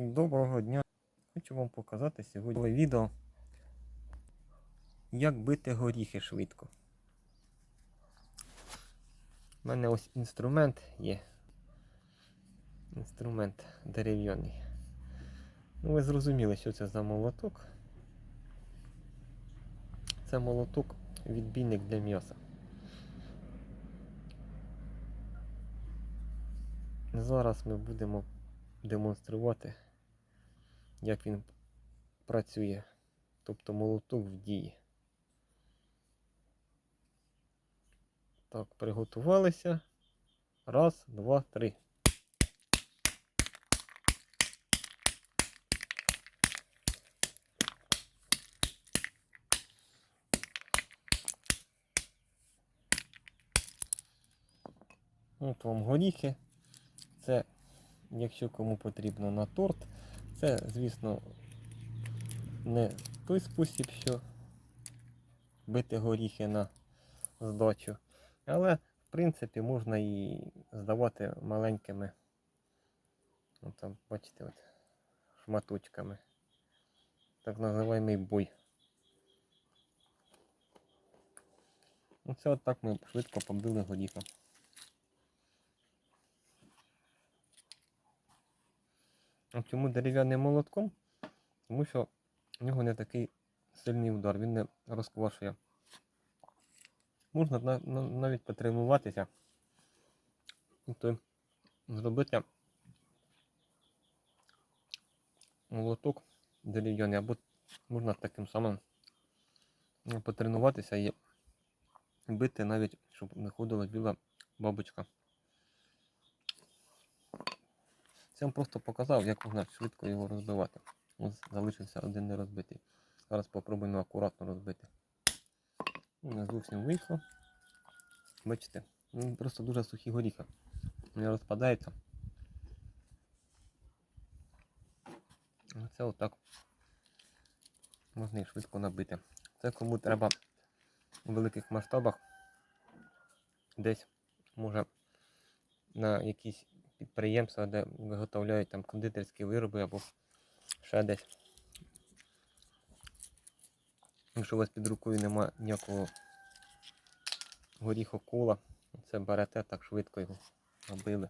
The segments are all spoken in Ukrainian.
Доброго дня! Хочу вам показати сьогодні відео, як бити горіхи швидко. У мене ось інструмент є. Інструмент дерев'яний. Ну, ви зрозуміли, що це за молоток. Це молоток відбійник для м'яса. Зараз ми будемо демонструвати, як він працює. Тобто молоток в дії. Так, приготувалися. Раз, два, три. От вам горіхи. Це, якщо кому потрібно на торт, це, звісно, не той спосіб, що бити горіхи на здачу. Але, в принципі, можна і здавати маленькими, от там, бачите, от, шматочками. Так називаємий бой. Оце от так ми швидко побили горіха. А чому дерев'яним молотком? Тому що в нього не такий сильний удар, він не розквашує. Можна на- на- навіть потренуватися. Тобто зробити молоток дерев'яний, або можна таким самим ну, потренуватися і бити навіть, щоб не ходила біла бабочка. Це вам просто показав, як можна швидко його розбивати. Ось залишився один не розбитий. Зараз спробуємо акуратно розбити. Ну, Не зовсім вийшло. Бачите, він просто дуже сухі горіхи. Вони розпадаються. Це отак можна їх швидко набити. Це кому треба у великих масштабах десь може на якісь підприємства, де виготовляють там кондитерські вироби або ще десь. Якщо у вас під рукою немає ніякого горіхокола, це берете так швидко його набили.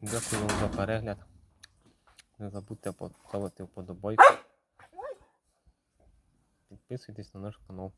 Дякую вам за перегляд. Не забудьте поставити вподобайку. Підписуйтесь на наш канал.